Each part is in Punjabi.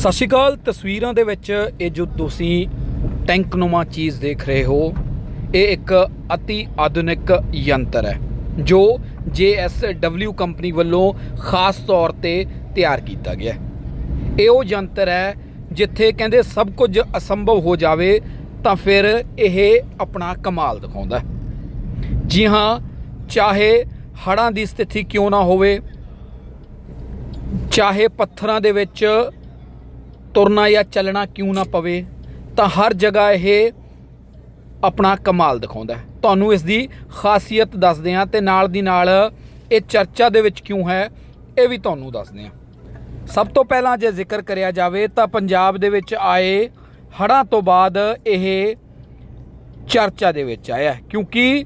ਸਤਿ ਸ਼੍ਰੀ ਅਕਾਲ। ਤਸਵੀਰਾਂ ਦੇ ਵਿੱਚ ਇਹ ਜੋ ਤੁਸੀਂ ਟੈਂਕਨੁਮਾ ਚੀਜ਼ ਦੇਖ ਰਹੇ ਹੋ, ਇਹ ਇੱਕ ਅਤੀ ਆਧੁਨਿਕ ਯੰਤਰ ਹੈ, ਜੋ JSW ਕੰਪਨੀ ਵੱਲੋਂ ਖਾਸ ਤੌਰ ਤੇ ਤਿਆਰ ਕੀਤਾ ਗਿਆ ਹੈ। ਇਹ ਉਹ ਯੰਤਰ ਹੈ ਜਿੱਥੇ ਕਹਿੰਦੇ ਸਭ ਕੁਝ ਅਸੰਭਵ ਹੋ ਜਾਵੇ ਤਾਂ ਫਿਰ ਇਹ ਆਪਣਾ ਕਮਾਲ ਦਿਖਾਉਂਦਾ ਜੀ ਹਾਂ, ਚਾਹੇ ਹੜ੍ਹਾਂ ਦੀ ਸਥਿਤੀ ਕਿਉਂ ਨਾ ਹੋਵੇ, ਚਾਹੇ ਪੱਥਰਾਂ ਦੇ ਵਿੱਚ ਤੁਰਨਾ ਜਾਂ ਚੱਲਣਾ ਕਿਉਂ ਨਾ ਪਵੇ, ਤਾਂ ਹਰ ਜਗ੍ਹਾ ਇਹ ਆਪਣਾ ਕਮਾਲ ਦਿਖਾਉਂਦਾ ਹੈ। ਤੁਹਾਨੂੰ ਇਸ ਦੀ ਖਾਸੀਅਤ ਦੱਸਦੇ ਹਾਂ ਤੇ ਨਾਲ ਦੀ ਨਾਲ ਇਹ ਚਰਚਾ ਦੇ ਵਿੱਚ ਕਿਉਂ ਹੈ, ਇਹ ਵੀ ਤੁਹਾਨੂੰ ਦੱਸਦੇ ਹਾਂ। ਸਭ ਤੋਂ ਪਹਿਲਾਂ ਜੇ ਜ਼ਿਕਰ ਕਰਿਆ ਜਾਵੇ ਤਾਂ ਪੰਜਾਬ ਦੇ ਵਿੱਚ ਆਏ ਹੜ੍ਹਾਂ ਤੋਂ ਬਾਅਦ ਇਹ ਚਰਚਾ ਦੇ ਵਿੱਚ ਆਇਆ ਕਿਉਂਕਿ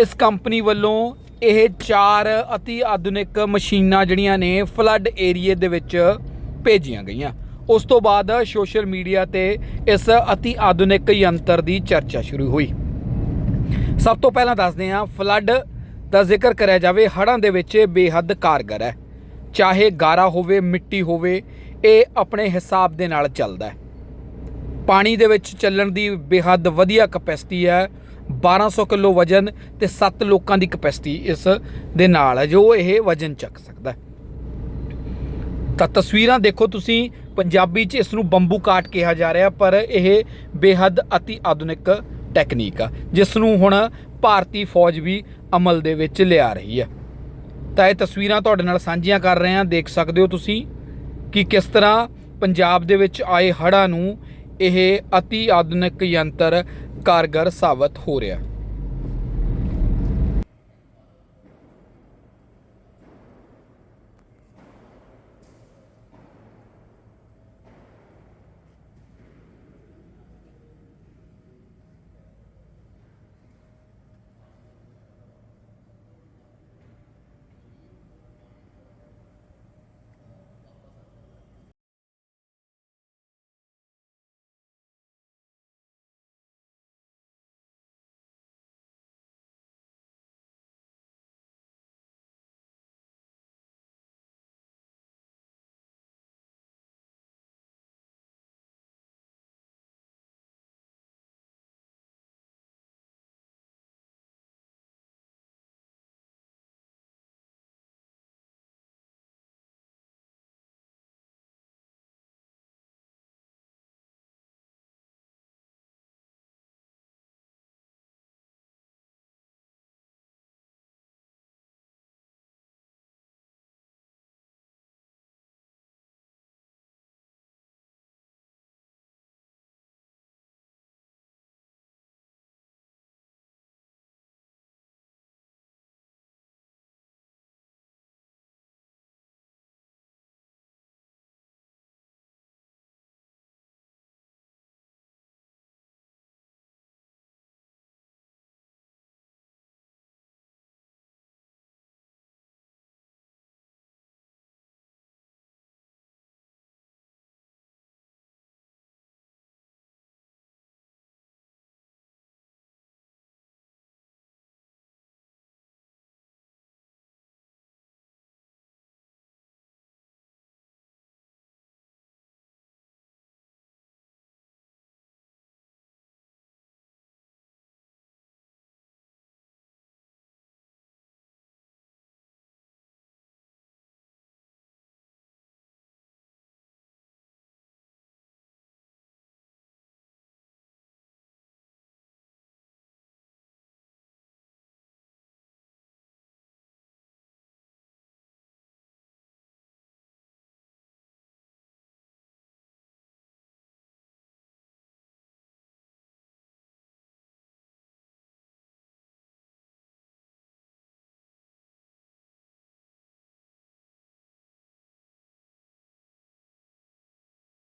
ਇਸ ਕੰਪਨੀ ਵੱਲੋਂ ਇਹ ਚਾਰ ਅਤੀ ਆਧੁਨਿਕ ਮਸ਼ੀਨਾਂ ਜਿਹੜੀਆਂ ਨੇ ਫਲੱਡ ਏਰੀਏ ਦੇ ਵਿੱਚ ਭੇਜੀਆਂ ਗਈਆਂ। ਉਸ ਤੋਂ ਬਾਅਦ ਸੋਸ਼ਲ ਮੀਡੀਆ ਤੇ ਇਸ ਅਤੀ ਆਧੁਨਿਕ ਯੰਤਰ ਦੀ ਚਰਚਾ ਸ਼ੁਰੂ ਹੋਈ। ਸਭ ਤੋਂ ਪਹਿਲਾਂ ਦੱਸਦੇ ਹਾਂ, ਫਲੱਡ ਦਾ ਜ਼ਿਕਰ ਕਰਿਆ ਜਾਵੇ, ਹੜ੍ਹਾਂ ਦੇ ਵਿੱਚ ਬੇਹੱਦ ਕਾਰਗਰ ਹੈ। ਚਾਹੇ ਗਾਰਾ ਹੋਵੇ, ਮਿੱਟੀ ਹੋਵੇ, ਇਹ ਆਪਣੇ ਹਿਸਾਬ ਦੇ ਨਾਲ ਚੱਲਦਾ ਹੈ। ਪਾਣੀ ਦੇ ਵਿੱਚ ਚੱਲਣ ਦੀ ਬੇਹੱਦ ਵਧੀਆ ਕਪੈਸਿਟੀ ਹੈ। 1200 ਕਿਲੋ ਵਜਨ ਤੇ 7 ਲੋਕਾਂ ਦੀ ਕਪੈਸਿਟੀ ਇਸ ਦੇ ਨਾਲ ਹੈ, ਜੋ ਇਹ ਵਜਨ ਚੱਕ ਸਕਦਾ ਹੈ। ਤਾਂ ਤਸਵੀਰਾਂ ਦੇਖੋ ਤੁਸੀਂ, ਪੰਜਾਬੀ 'ਚ ਇਸ ਨੂੰ ਬੰਬੂ ਕਾਟ ਕਿਹਾ ਜਾ ਰਿਹਾ, ਪਰ ਇਹ ਬੇਹੱਦ ਅਤੀ ਆਧੁਨਿਕ ਟੈਕਨੀਕ ਆ, ਜਿਸ ਨੂੰ ਹੁਣ ਭਾਰਤੀ ਫੌਜ ਵੀ ਅਮਲ ਦੇ ਵਿੱਚ ਲਿਆ ਰਹੀ ਹੈ ਤਾਂ ਇਹ ਤਸਵੀਰਾਂ ਤੁਹਾਡੇ ਨਾਲ ਸਾਂਝੀਆਂ ਕਰ ਰਹੇ ਹਾਂ, ਦੇਖ ਸਕਦੇ ਹੋ ਤੁਸੀਂ ਕਿ ਕਿਸ ਤਰ੍ਹਾਂ ਪੰਜਾਬ ਦੇ ਵਿੱਚ ਆਏ ਹੜ੍ਹਾਂ ਨੂੰ ਇਹ ਅਤੀ ਆਧੁਨਿਕ ਯੰਤਰ ਕਾਰਗਰ ਸਾਬਤ ਹੋ ਰਿਹਾ।